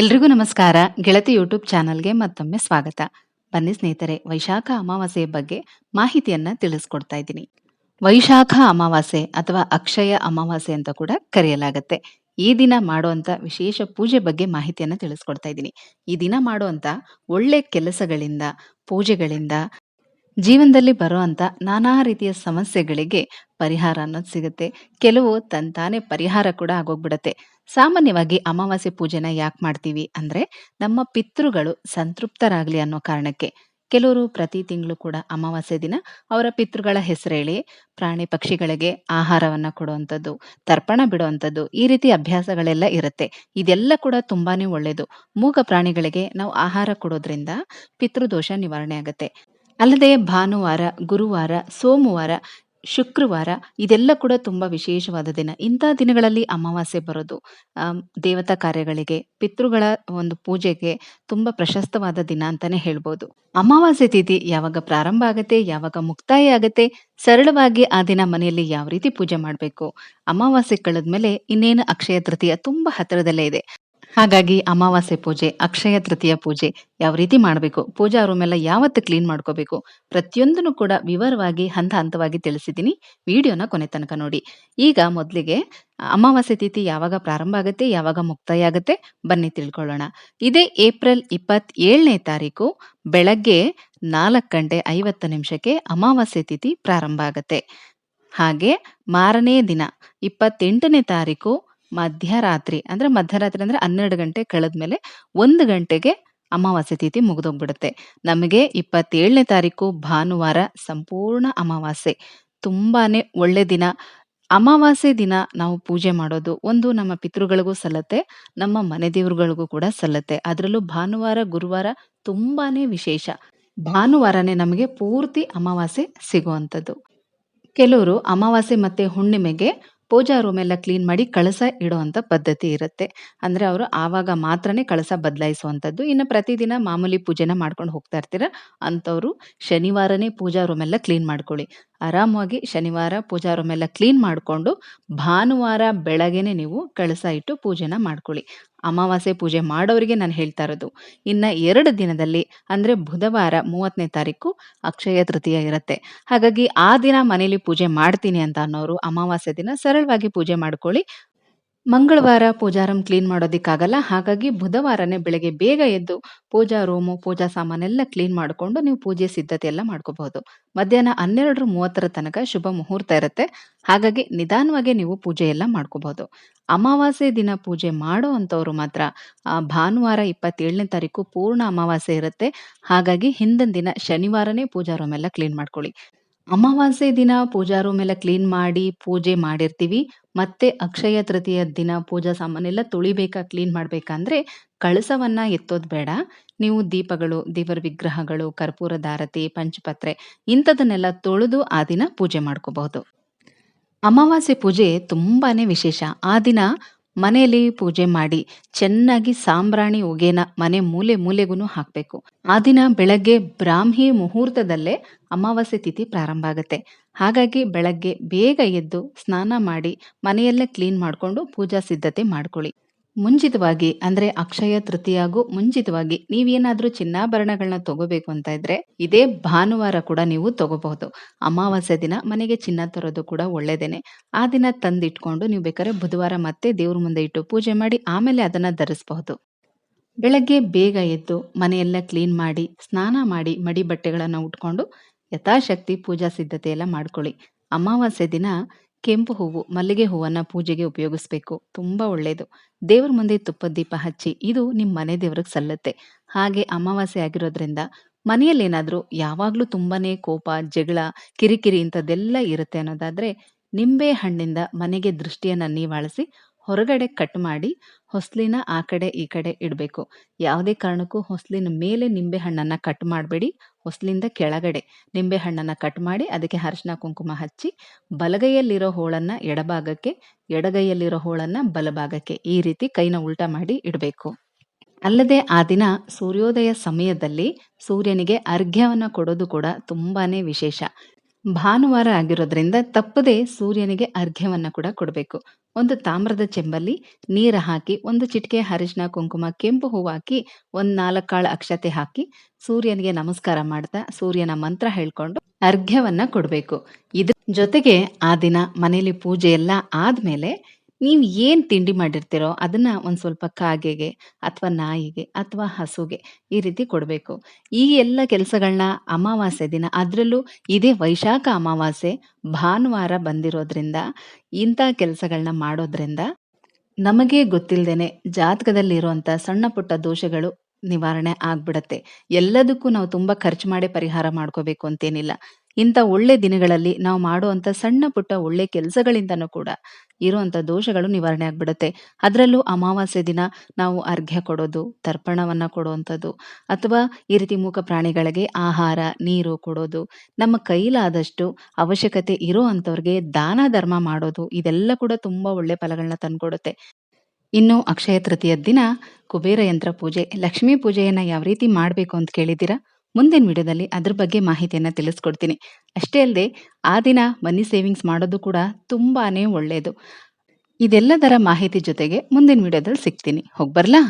ಎಲ್ರಿಗೂ ನಮಸ್ಕಾರ. ಗೆಳತಿ ಯೂಟ್ಯೂಬ್ ಚಾನಲ್ಗೆ ಮತ್ತೊಮ್ಮೆ ಸ್ವಾಗತ. ಬನ್ನಿ ಸ್ನೇಹಿತರೆ, ವೈಶಾಖ ಅಮಾವಾಸ್ಯೆ ಬಗ್ಗೆ ಮಾಹಿತಿಯನ್ನ ತಿಳಿಸ್ಕೊಡ್ತಾ ಇದ್ದೀನಿ. ವೈಶಾಖ ಅಮಾವಾಸ್ಯೆ ಅಥವಾ ಅಕ್ಷಯ ಅಮಾವಾಸ್ಯೆ ಅಂತ ಕೂಡ ಕರೆಯಲಾಗುತ್ತೆ. ಈ ದಿನ ಮಾಡುವಂತ ವಿಶೇಷ ಪೂಜೆ ಬಗ್ಗೆ ಮಾಹಿತಿಯನ್ನ ತಿಳಿಸ್ಕೊಡ್ತಾ ಇದ್ದೀನಿ. ಈ ದಿನ ಮಾಡುವಂತ ಒಳ್ಳೆ ಕೆಲಸಗಳಿಂದ, ಪೂಜೆಗಳಿಂದ ಜೀವನದಲ್ಲಿ ಬರುವಂತ ನಾನಾ ರೀತಿಯ ಸಮಸ್ಯೆಗಳಿಗೆ ಪರಿಹಾರ ಅನ್ನೋದು ಸಿಗುತ್ತೆ. ಕೆಲವು ತಂತಾನೆ ಪರಿಹಾರ ಕೂಡ ಆಗೋಗ್ಬಿಡತ್ತೆ. ಸಾಮಾನ್ಯವಾಗಿ ಅಮಾವಾಸ್ಯೆ ಪೂಜೆನ ಯಾಕೆ ಮಾಡ್ತೀವಿ ಅಂದ್ರೆ ನಮ್ಮ ಪಿತೃಗಳು ಸಂತೃಪ್ತರಾಗ್ಲಿ ಅನ್ನೋ ಕಾರಣಕ್ಕೆ. ಕೆಲವರು ಪ್ರತಿ ತಿಂಗಳು ಕೂಡ ಅಮಾವಾಸ್ಯೆ ದಿನ ಅವರ ಪಿತೃಗಳ ಹೆಸರೇಳಿ ಪ್ರಾಣಿ ಪಕ್ಷಿಗಳಿಗೆ ಆಹಾರವನ್ನ ಕೊಡುವಂಥದ್ದು, ತರ್ಪಣ ಬಿಡುವಂಥದ್ದು ಈ ರೀತಿ ಅಭ್ಯಾಸಗಳೆಲ್ಲ ಇರುತ್ತೆ. ಇದೆಲ್ಲ ಕೂಡ ತುಂಬಾನೇ ಒಳ್ಳೇದು. ಮೂಗ ಪ್ರಾಣಿಗಳಿಗೆ ನಾವು ಆಹಾರ ಕೊಡೋದ್ರಿಂದ ಪಿತೃದೋಷ ನಿವಾರಣೆ ಆಗುತ್ತೆ. ಅಲ್ಲದೆ ಭಾನುವಾರ, ಗುರುವಾರ, ಸೋಮವಾರ, ಶುಕ್ರವಾರ ಇದೆಲ್ಲ ಕೂಡ ತುಂಬಾ ವಿಶೇಷವಾದ ದಿನ. ಇಂಥ ದಿನಗಳಲ್ಲಿ ಅಮಾವಾಸ್ಯೆ ಬರೋದು ದೇವತಾ ಕಾರ್ಯಗಳಿಗೆ, ಪಿತೃಗಳ ಒಂದು ಪೂಜೆಗೆ ತುಂಬಾ ಪ್ರಶಸ್ತವಾದ ದಿನ ಅಂತಾನೆ ಹೇಳ್ಬೋದು. ಅಮಾವಾಸ್ಯೆ ತಿಥಿ ಯಾವಾಗ ಪ್ರಾರಂಭ ಆಗತ್ತೆ, ಯಾವಾಗ ಮುಕ್ತಾಯ ಆಗತ್ತೆ, ಸರಳವಾಗಿ ಆ ದಿನ ಮನೆಯಲ್ಲಿ ಯಾವ ರೀತಿ ಪೂಜೆ ಮಾಡಬೇಕು, ಅಮಾವಾಸ್ಯೆ ಕಳೆದ್ಮೇಲೆ ಇನ್ನೇನು ಅಕ್ಷಯ ತೃತೀಯ ತುಂಬಾ ಹತ್ತಿರದಲ್ಲೇ ಇದೆ. ಹಾಗಾಗಿ ಅಮಾವಾಸ್ಯೆ ಪೂಜೆ, ಅಕ್ಷಯ ತೃತೀಯ ಪೂಜೆ ಯಾವ ರೀತಿ ಮಾಡಬೇಕು, ಪೂಜಾ ರೂಮ್ ಎಲ್ಲ ಯಾವತ್ತು ಕ್ಲೀನ್ ಮಾಡ್ಕೋಬೇಕು ಪ್ರತಿಯೊಂದನ್ನು ಕೂಡ ವಿವರವಾಗಿ, ಹಂತ ಹಂತವಾಗಿ ತಿಳಿಸಿದ್ದೀನಿ. ವಿಡಿಯೋನ ಕೊನೆ ತನಕ ನೋಡಿ. ಈಗ ಮೊದಲಿಗೆ ಅಮಾವಾಸ್ಯೆ ತಿಥಿ ಯಾವಾಗ ಪ್ರಾರಂಭ ಆಗುತ್ತೆ, ಯಾವಾಗ ಮುಕ್ತಾಯ ಆಗುತ್ತೆ, ಬನ್ನಿ ತಿಳ್ಕೊಳ್ಳೋಣ. ಇದೇ ಏಪ್ರಿಲ್ ಇಪ್ಪತ್ತೇಳನೇ ತಾರೀಕು ಬೆಳಗ್ಗೆ ನಾಲ್ಕು ಗಂಟೆ ಐವತ್ತು ನಿಮಿಷಕ್ಕೆ ಅಮಾವಾಸ್ಯೆ ತಿಥಿ ಪ್ರಾರಂಭ ಆಗುತ್ತೆ. ಹಾಗೆ ಮಾರನೇ ದಿನ, ಇಪ್ಪತ್ತೆಂಟನೇ ತಾರೀಕು ಮಧ್ಯರಾತ್ರಿ, ಅಂದ್ರೆ ಮಧ್ಯರಾತ್ರಿ ಅಂದ್ರೆ ಹನ್ನೆರಡು ಗಂಟೆ ಕಳೆದ್ಮೇಲೆ ಒಂದು ಗಂಟೆಗೆ ಅಮಾವಾಸ್ಯೆ ತಿಥಿ ಮುಗಿದೋಗ್ಬಿಡುತ್ತೆ. ನಮಗೆ ಇಪ್ಪತ್ತೇಳನೇ ತಾರೀಕು ಭಾನುವಾರ ಸಂಪೂರ್ಣ ಅಮಾವಾಸ್ಯೆ. ತುಂಬಾನೇ ಒಳ್ಳೆ ದಿನ. ಅಮಾವಾಸ್ಯೆ ದಿನ ನಾವು ಪೂಜೆ ಮಾಡೋದು ಒಂದು ನಮ್ಮ ಪಿತೃಗಳಿಗೂ ಸಲ್ಲತ್ತೆ, ನಮ್ಮ ಮನೆ ದೇವರುಗಳಿಗೂ ಕೂಡ ಸಲ್ಲತ್ತೆ. ಅದರಲ್ಲೂ ಭಾನುವಾರ, ಗುರುವಾರ ತುಂಬಾನೇ ವಿಶೇಷ. ಭಾನುವಾರನೇ ನಮಗೆ ಪೂರ್ತಿ ಅಮಾವಾಸ್ಯೆ ಸಿಗುವಂಥದ್ದು. ಕೆಲವರು ಅಮಾವಾಸ್ಯೆ ಮತ್ತೆ ಹುಣ್ಣಿಮೆಗೆ ಪೂಜಾ ರೂಮ್ ಎಲ್ಲ ಕ್ಲೀನ್ ಮಾಡಿ ಕಳಸ ಇಡುವಂತ ಪದ್ಧತಿ ಇರುತ್ತೆ. ಅಂದ್ರೆ ಅವರು ಆವಾಗ ಮಾತ್ರನೇ ಕಳಸ ಬದಲಾಯಿಸುವಂತದ್ದು. ಇನ್ನು ಪ್ರತಿದಿನ ಮಾಮೂಲಿ ಪೂಜೆನ ಮಾಡ್ಕೊಂಡು ಹೋಗ್ತಾ ಇರ್ತೀರ ಅಂತವ್ರು ಶನಿವಾರನೇ ಪೂಜಾ ರೂಮ್ ಎಲ್ಲ ಕ್ಲೀನ್ ಮಾಡ್ಕೊಳ್ಳಿ. ಆರಾಮವಾಗಿ ಶನಿವಾರ ಪೂಜಾ ರೂಮ್ ಎಲ್ಲ ಕ್ಲೀನ್ ಮಾಡ್ಕೊಂಡು ಭಾನುವಾರ ಬೆಳಗ್ಗೆನೆ ನೀವು ಕಳಸ ಇಟ್ಟು ಪೂಜೆನ ಮಾಡ್ಕೊಳ್ಳಿ. ಅಮಾವಾಸ್ಯೆ ಪೂಜೆ ಮಾಡೋರಿಗೆ ನಾನು ಹೇಳ್ತಾ ಇರೋದು. ಇನ್ನು ಎರಡು ದಿನದಲ್ಲಿ ಅಂದ್ರೆ ಬುಧವಾರ ಮೂವತ್ತನೇ ತಾರೀಕು ಅಕ್ಷಯ ತೃತೀಯ ಇರುತ್ತೆ. ಹಾಗಾಗಿ ಆ ದಿನ ಮನೇಲಿ ಪೂಜೆ ಮಾಡ್ತೀನಿ ಅಂತ ಅನ್ನೋರು ಅಮಾವಾಸ್ಯೆ ದಿನ ಸರಳವಾಗಿ ಪೂಜೆ ಮಾಡ್ಕೊಳ್ಳಿ. ಮಂಗಳವಾರ ಪೂಜಾರಂ ಕ್ಲೀನ್ ಮಾಡೋದಕ್ಕಾಗಲ್ಲ. ಹಾಗಾಗಿ ಬುಧವಾರನೇ ಬೆಳಗ್ಗೆ ಬೇಗ ಎದ್ದು ಪೂಜಾ ರೂಮು, ಪೂಜಾ ಸಾಮಾನೆಲ್ಲ ಕ್ಲೀನ್ ಮಾಡಿಕೊಂಡು ನೀವು ಪೂಜೆ ಸಿದ್ಧತೆ ಎಲ್ಲ ಮಾಡ್ಕೋಬಹುದು. ಮಧ್ಯಾಹ್ನ ಹನ್ನೆರಡರ ಮೂವತ್ತರ ತನಕ ಶುಭ ಮುಹೂರ್ತ ಇರುತ್ತೆ. ಹಾಗಾಗಿ ನಿಧಾನವಾಗಿ ನೀವು ಪೂಜೆ ಎಲ್ಲ ಮಾಡ್ಕೋಬಹುದು. ಅಮಾವಾಸ್ಯೆ ದಿನ ಪೂಜೆ ಮಾಡೋ ಅಂಥವ್ರು ಮಾತ್ರ ಭಾನುವಾರ ಇಪ್ಪತ್ತೇಳನೇ ತಾರೀಕು ಪೂರ್ಣ ಅಮಾವಾಸ್ಯೆ ಇರುತ್ತೆ. ಹಾಗಾಗಿ ಹಿಂದಿನ ದಿನ ಶನಿವಾರನೇ ಪೂಜಾ ರೂಮ್ ಎಲ್ಲ ಕ್ಲೀನ್ ಮಾಡ್ಕೊಳ್ಳಿ. ಅಮಾವಾಸ್ಯೆ ದಿನ ಪೂಜಾ ರೂಮ್ ಎಲ್ಲ ಕ್ಲೀನ್ ಮಾಡಿ ಪೂಜೆ ಮಾಡಿರ್ತೀವಿ. ಮತ್ತೆ ಅಕ್ಷಯ ತೃತೀಯ ದಿನ ಪೂಜಾ ಸಾಮಾನೆಲ್ಲ ತೊಳಿಬೇಕಾ, ಕ್ಲೀನ್ ಮಾಡಬೇಕಂದ್ರೆ ಕಳಸವನ್ನ ಎತ್ತೋದು ಬೇಡ. ನೀವು ದೀಪಗಳು, ದೇವರ ವಿಗ್ರಹಗಳು, ಕರ್ಪೂರ ಧಾರತಿ, ಪಂಚಪತ್ರೆ ಇಂಥದನ್ನೆಲ್ಲ ತೊಳೆದು ಆ ದಿನ ಪೂಜೆ ಮಾಡ್ಕೋಬಹುದು. ಅಮಾವಾಸ್ಯೆ ಪೂಜೆ ತುಂಬಾನೇ ವಿಶೇಷ. ಆ ದಿನ ಮನೆಯಲ್ಲಿ ಪೂಜೆ ಮಾಡಿ ಚೆನ್ನಾಗಿ ಸಾಂಬ್ರಾಣಿ ಹೊಗೆನ ಮನೆ ಮೂಲೆ ಮೂಲೆಗೂ ಹಾಕಬೇಕು. ಆ ದಿನ ಬೆಳಗ್ಗೆ ಬ್ರಾಹ್ಮಿ ಮುಹೂರ್ತದಲ್ಲೇ ಅಮಾವಾಸ್ಯೆ ತಿಥಿ ಪ್ರಾರಂಭ ಆಗುತ್ತೆ. ಹಾಗಾಗಿ ಬೆಳಗ್ಗೆ ಬೇಗ ಎದ್ದು ಸ್ನಾನ ಮಾಡಿ ಮನೆಯಲ್ಲೇ ಕ್ಲೀನ್ ಮಾಡ್ಕೊಂಡು ಪೂಜಾ ಸಿದ್ಧತೆ ಮಾಡ್ಕೊಳ್ಳಿ. ಮುಂಚಿತವಾಗಿ, ಅಂದ್ರೆ ಅಕ್ಷಯ ತೃತೀಯಾಗೂ ಮುಂಚಿತವಾಗಿ ನೀವೇನಾದ್ರೂ ಚಿನ್ನಾಭರಣಗಳನ್ನ ತಗೋಬೇಕು ಅಂತ ಇದ್ರೆ, ಇದೇ ಭಾನುವಾರ ಕೂಡ ನೀವು ತಗೋಬಹುದು. ಅಮಾವಾಸ್ಯೆ ದಿನ ಮನೆಗೆ ಚಿನ್ನ ತರೋದು ಕೂಡ ಒಳ್ಳೇದೇನೆ. ಆ ದಿನ ತಂದಿಟ್ಕೊಂಡು ನೀವು ಬೇಕಾದ್ರೆ ಬುಧವಾರ ಮತ್ತೆ ದೇವ್ರ ಮುಂದೆ ಇಟ್ಟು ಪೂಜೆ ಮಾಡಿ ಆಮೇಲೆ ಅದನ್ನ ಧರಿಸಬಹುದು. ಬೆಳಗ್ಗೆ ಬೇಗ ಎದ್ದು ಮನೆಯೆಲ್ಲ ಕ್ಲೀನ್ ಮಾಡಿ, ಸ್ನಾನ ಮಾಡಿ ಮಡಿ ಬಟ್ಟೆಗಳನ್ನ ಉಟ್ಕೊಂಡು ಯಥಾಶಕ್ತಿ ಪೂಜಾ ಸಿದ್ಧತೆ ಎಲ್ಲ ಮಾಡ್ಕೊಳ್ಳಿ. ಅಮಾವಾಸ್ಯೆ ದಿನ ಕೆಂಪು ಹೂವು ಮಲ್ಲಿಗೆ ಹೂವನ್ನ ಪೂಜೆಗೆ ಉಪಯೋಗಿಸ್ಬೇಕು. ತುಂಬಾ ಒಳ್ಳೇದು. ದೇವ್ರ ಮುಂದೆ ತುಪ್ಪದ ದೀಪ ಹಚ್ಚಿ ಇದು ನಿಮ್ಮ ಮನೆ ದೇವ್ರಿಗೆ ಸಲ್ಲತ್ತೆ. ಹಾಗೆ ಅಮಾವಾಸ್ಯೆ ಆಗಿರೋದ್ರಿಂದ ಮನೆಯಲ್ಲಿ ಏನಾದರೂ ಯಾವಾಗಲೂ ತುಂಬಾನೇ ಕೋಪ, ಜಗಳ, ಕಿರಿಕಿರಿ ಇಂಥದ್ದೆಲ್ಲ ಇರುತ್ತೆ ಅನ್ನೋದಾದ್ರೆ ನಿಂಬೆ ಹಣ್ಣಿಂದ ಮನೆಗೆ ದೃಷ್ಟಿಯನ್ನು ನೀವಾಳಿಸಿ ಹೊರಗಡೆ ಕಟ್ ಮಾಡಿ ಹೊಸ್ಲಿನ ಆ ಕಡೆ ಈ ಕಡೆ ಇಡಬೇಕು. ಯಾವುದೇ ಕಾರಣಕ್ಕೂ ಹೊಸ್ಲಿನ ಮೇಲೆ ನಿಂಬೆ ಹಣ್ಣನ್ನ ಕಟ್ ಮಾಡಬೇಡಿ. ಹೊಸ್ಲಿಂದ ಕೆಳಗಡೆ ನಿಂಬೆ ಹಣ್ಣನ್ನ ಕಟ್ ಮಾಡಿ ಅದಕ್ಕೆ ಅರಿಶಿನ ಕುಂಕುಮ ಹಚ್ಚಿ ಬಲಗೈಯಲ್ಲಿರೋ ಹೋಳನ್ನ ಎಡಭಾಗಕ್ಕೆ, ಎಡಗೈಯಲ್ಲಿರೋ ಹೋಳನ್ನು ಬಲಭಾಗಕ್ಕೆ ಈ ರೀತಿ ಕೈನ ಉಲ್ಟಾ ಮಾಡಿ ಇಡಬೇಕು. ಅಲ್ಲದೆ ಆ ದಿನ ಸೂರ್ಯೋದಯ ಸಮಯದಲ್ಲಿ ಸೂರ್ಯನಿಗೆ ಅರ್ಘ್ಯವನ್ನು ಕೊಡೋದು ಕೂಡ ತುಂಬಾ ವಿಶೇಷ. ಭಾನುವಾರ ಆಗಿರೋದ್ರಿಂದ ತಪ್ಪದೇ ಸೂರ್ಯನಿಗೆ ಅರ್ಘ್ಯವನ್ನ ಕೂಡ ಕೊಡಬೇಕು. ಒಂದು ತಾಮ್ರದ ಚೆಂಬಲ್ಲಿ ನೀರ ಹಾಕಿ, ಒಂದು ಚಿಟಿಕೆ ಹರಿಶಿನ ಕುಂಕುಮ, ಕೆಂಪು ಹೂವು ಹಾಕಿ, ಒಂದ್ 4 ಕಾಳು ಅಕ್ಷತೆ ಹಾಕಿ, ಸೂರ್ಯನಿಗೆ ನಮಸ್ಕಾರ ಮಾಡ್ತಾ, ಸೂರ್ಯನ ಮಂತ್ರ ಹೇಳ್ಕೊಂಡು ಅರ್ಘ್ಯವನ್ನ ಕೊಡಬೇಕು ಇದ್ರ ಜೊತೆಗೆ ಆ ದಿನ ಮನೆಯಲ್ಲಿ ಪೂಜೆ ಎಲ್ಲ ಆದ್ಮೇಲೆ ನೀವು ಏನ್ ತಿಂಡಿ ಮಾಡಿರ್ತೀರೋ ಅದನ್ನ ಒಂದ್ ಸ್ವಲ್ಪ ಕಾಗೆಗೆ ಅಥವಾ ನಾಯಿಗೆ ಅಥವಾ ಹಸುಗೆ ಈ ರೀತಿ ಕೊಡ್ಬೇಕು. ಈ ಎಲ್ಲ ಕೆಲಸಗಳನ್ನ ಅಮಾವಾಸ್ಯೆ ದಿನ ಅದ್ರಲ್ಲೂ ಇದೇ ವೈಶಾಖ ಅಮಾವಾಸ್ಯೆ ಭಾನುವಾರ ಬಂದಿರೋದ್ರಿಂದ ಇಂಥ ಕೆಲಸಗಳನ್ನ ಮಾಡೋದ್ರಿಂದ ನಮಗೆ ಗೊತ್ತಿಲ್ದೇನೆ ಜಾತಕದಲ್ಲಿರುವಂಥ ಸಣ್ಣ ಪುಟ್ಟ ದೋಷಗಳು ನಿವಾರಣೆ ಆಗ್ಬಿಡತ್ತೆ. ಎಲ್ಲದಕ್ಕೂ ನಾವು ತುಂಬಾ ಖರ್ಚು ಮಾಡಿ ಪರಿಹಾರ ಮಾಡ್ಕೋಬೇಕು ಅಂತೇನಿಲ್ಲ. ಇಂಥ ಒಳ್ಳೆ ದಿನಗಳಲ್ಲಿ ನಾವು ಮಾಡುವಂಥ ಸಣ್ಣ ಪುಟ್ಟ ಒಳ್ಳೆ ಕೆಲಸಗಳಿಂದನೂ ಕೂಡ ಇರುವಂಥ ದೋಷಗಳು ನಿವಾರಣೆ ಆಗ್ಬಿಡುತ್ತೆ. ಅದ್ರಲ್ಲೂ ಅಮಾವಾಸ್ಯೆ ದಿನ ನಾವು ಅರ್ಘ್ಯ ಕೊಡೋದು, ತರ್ಪಣವನ್ನ ಕೊಡುವಂಥದ್ದು ಅಥವಾ ಈ ರೀತಿ ಮೂಕ ಪ್ರಾಣಿಗಳಿಗೆ ಆಹಾರ, ನೀರು ಕೊಡೋದು, ನಮ್ಮ ಕೈಲಾದಷ್ಟು ಅವಶ್ಯಕತೆ ಇರೋ ಅಂಥವ್ರಿಗೆ ದಾನ ಧರ್ಮ ಮಾಡೋದು ಇದೆಲ್ಲ ಕೂಡ ತುಂಬಾ ಒಳ್ಳೆ ಫಲಗಳನ್ನ ತಂದುಕೊಡುತ್ತೆ ಇನ್ನು ಅಕ್ಷಯ ತೃತೀಯ ದಿನ ಕುಬೇರ ಯಂತ್ರ ಪೂಜೆ, ಲಕ್ಷ್ಮೀ ಪೂಜೆಯನ್ನ ಯಾವ ರೀತಿ ಮಾಡಬೇಕು ಅಂತ ಕೇಳಿದ್ದೀರಾ? ಮುಂದಿನ ವಿಡಿಯೋದಲ್ಲಿ ಅದ್ರ ಬಗ್ಗೆ ಮಾಹಿತಿಯನ್ನು ತಿಳಿಸ್ಕೊಡ್ತೀನಿ. ಅಷ್ಟೇ ಅಲ್ಲದೆ ಆ ದಿನ ಮನಿ ಸೇವಿಂಗ್ಸ್ ಮಾಡೋದು ಕೂಡ ತುಂಬಾ ಒಳ್ಳೆಯದು ಇದೆಲ್ಲದರ ಮಾಹಿತಿ ಜೊತೆಗೆ ಮುಂದಿನ ವಿಡಿಯೋದಲ್ಲಿ ಸಿಗ್ತೀನಿ. ಹೋಗ್ಬರ್ಲಾ?